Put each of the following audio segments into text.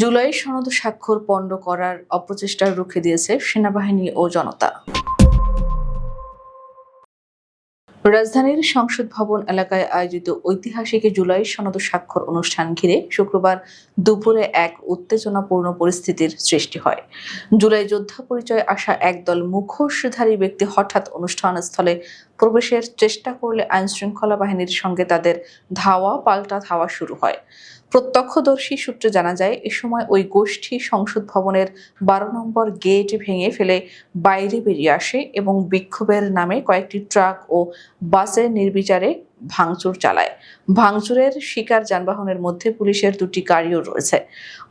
জুলাই সনদ স্বাক্ষর পণ্ড করার অপচেষ্টা রুখে দিয়েছে সেনাবাহিনী ও জনতা। রাজধানীর সংসদ ভবন এলাকায় আয়োজিত ঐতিহাসিক জুলাই সনদ স্বাক্ষর অনুষ্ঠান ঘিরে শুক্রবার দুপুরে এক উত্তেজনাপূর্ণ পরিস্থিতির সৃষ্টি হয়। জুলাই যোদ্ধা পরিচয় আসা একদল মুখোশধারী ব্যক্তি হঠাৎ অনুষ্ঠানস্থলে প্রবেশের চেষ্টা করলে আইনশৃঙ্খলা বাহিনীর সঙ্গে তাদের ধাওয়া, পাল্টা ধাওয়া শুরু হয়। প্রত্যক্ষদর্শী সূত্রে জানা যায়, এ সময় ওই গোষ্ঠী সংসদ ভবনের বারো নম্বর গেট ভেঙে ফেলে বাইরে বেরিয়ে আসে এবং বিক্ষোভের নামে কয়েকটি ট্রাক ও বাসের নির্বিচারে ভাঙচুর চালায়। ভাঙচুরের শিকার যানবাহনের মধ্যে পুলিশের দুটি গাড়িও রয়েছে।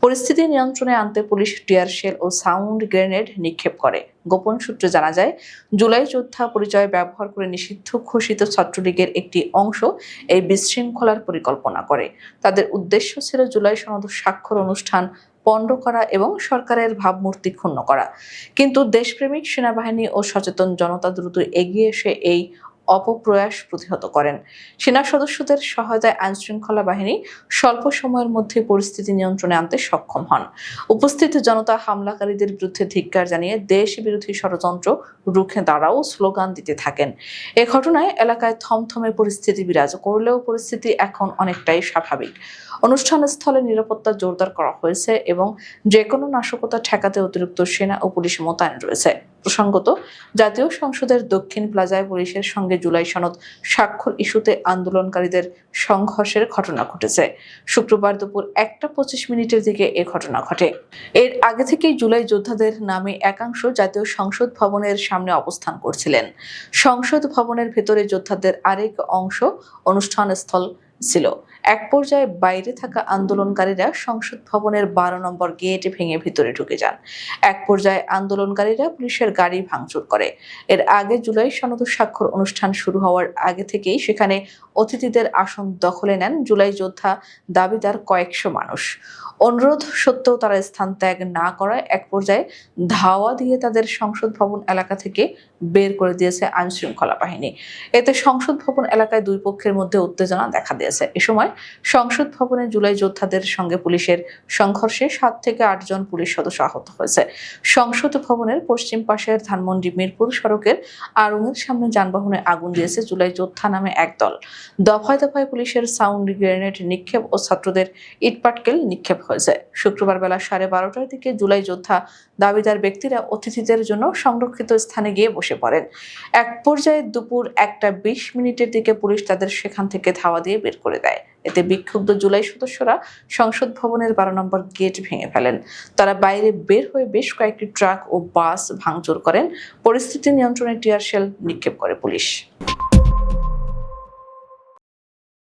পরিস্থিতি নিয়ন্ত্রণে আনতে পুলিশ টিয়ার শেল ও সাউন্ড গ্রেনেড নিক্ষেপ করে। গোপন সূত্রে জানা যায়, জুলাই যোদ্ধা পরিচয় ব্যবহার করে নিষিদ্ধ ঘোষিত ছাত্রলীগের একটি অংশ এই বিশৃঙ্খলার পরিকল্পনা করে। তাদের উদ্দেশ্য ছিল জুলাই সনদ স্বাক্ষর অনুষ্ঠান পণ্ড করা এবং সরকারের ভাবমূর্তি ক্ষুণ্ণ করা। কিন্তু দেশপ্রেমিক সেনাবাহিনী ও সচেতন জনতা দ্রুত এগিয়ে এসে এই অপপ্রয়াস প্রতিহত করেন। সেনা সদস্যদের সহায়তায় আইন শৃঙ্খলা বাহিনী স্বল্প সময়ের মধ্যে পরিস্থিতি নিয়ন্ত্রণে আনতে সক্ষম হন। উপস্থিত জনতা হামলাকারীদের বিরুদ্ধে ধিক্কার জানিয়ে দেশ বিরোধী ষড়যন্ত্র রুখে দাঁড়াও স্লোগান দিতে থাকেন। এ ঘটনায় এলাকায় থমথমে পরিস্থিতি বিরাজ করলেও পরিস্থিতি এখন অনেকটাই স্বাভাবিক। অনুষ্ঠান স্থলে নিরাপত্তা জোরদার করা হয়েছে এবং যে কোনো নাশকতা ঠেকাতে অতিরিক্ত সেনা ও পুলিশ মোতায়েন রয়েছে। প্রসঙ্গত, জাতীয় সংসদের দক্ষিণ প্লাজায় পুলিশের সঙ্গে জুলাই সনদ স্বাক্ষর ইস্যুতে আন্দোলনকারীদের সংঘর্ষের ঘটনা ঘটেছে। শুক্রবার দুপুর একটা পঁচিশ মিনিটের দিকে এ ঘটনা ঘটে। এর আগে থেকেই জুলাই যোদ্ধাদের নামে একাংশ জাতীয় সংসদ ভবনের সামনে অবস্থান করছিলেন। সংসদ ভবনের ভেতরে যোদ্ধাদের আরেক অংশ অনুষ্ঠান স্থল ছিল। এক পর্যায়ে বাইরে থাকা আন্দোলনকারীরা সংসদ ভবনের বারো নম্বর গেট ভেঙে ভিতরে ঢুকে যান। এক পর্যায়ে আন্দোলনকারীরা পুলিশের গাড়ি ভাঙচুর করে। এর আগে জুলাই সনদ স্বাক্ষর অনুষ্ঠান শুরু হওয়ার আগে থেকেই সেখানে অতিথিদের আসন দখলে নেন জুলাই যোদ্ধা দাবিদার কয়েকশো মানুষ। অনুরোধ সত্ত্বেও তারা স্থান ত্যাগ না করায় এক পর্যায়ে ধাওয়া দিয়ে তাদের সংসদ ভবন এলাকা থেকে বের করে দিয়েছে আইনশৃঙ্খলা বাহিনী। এতে সংসদ ভবন এলাকায় দুই পক্ষের মধ্যে উত্তেজনা দেখা দিয়েছে। এ সময় সংসদ ভবনে জুলাই যোদ্ধাদের সঙ্গে পুলিশের সংঘর্ষে সাত থেকে আট জন পুলিশ সদস্য আহত হয়েছে। সংসদ ভবনের পশ্চিম পাশের ধানমন্ডি মিরপুর সড়কের আড়ংয়ের সামনে যানবাহনে আগুন দিয়েছে জুলাই যোদ্ধা নামে একদল দফায় দফায় পুলিশের সাউন্ড গ্রেনেড নিক্ষেপ ও ছাত্রদের ইটপাটকেল নিক্ষেপ হয়েছে। শুক্রবার বেলা সাড়ে বারোটার দিকে জুলাই যোদ্ধা দাবিদার ব্যক্তিরা অতিথিদের জন্য সংরক্ষিত স্থানে গিয়ে বসে পড়েন। এক পর্যায়ে দুপুর একটা বিশ মিনিটের দিকে পুলিশ তাদের সেখান থেকে ধাওয়া দিয়ে বের করে দেয়। এতে বিক্ষুব্ধ জুলাই সদস্যরা সংসদ ভবনের বারো নম্বর গেট ভেঙে ফেলেন। তারা বাইরে বের হয়ে বেশ কয়েকটি ট্রাক ও বাস ভাঙচুর করেন। পরিস্থিতি নিয়ন্ত্রণে টিয়ার শেল নিক্ষেপ করে পুলিশ।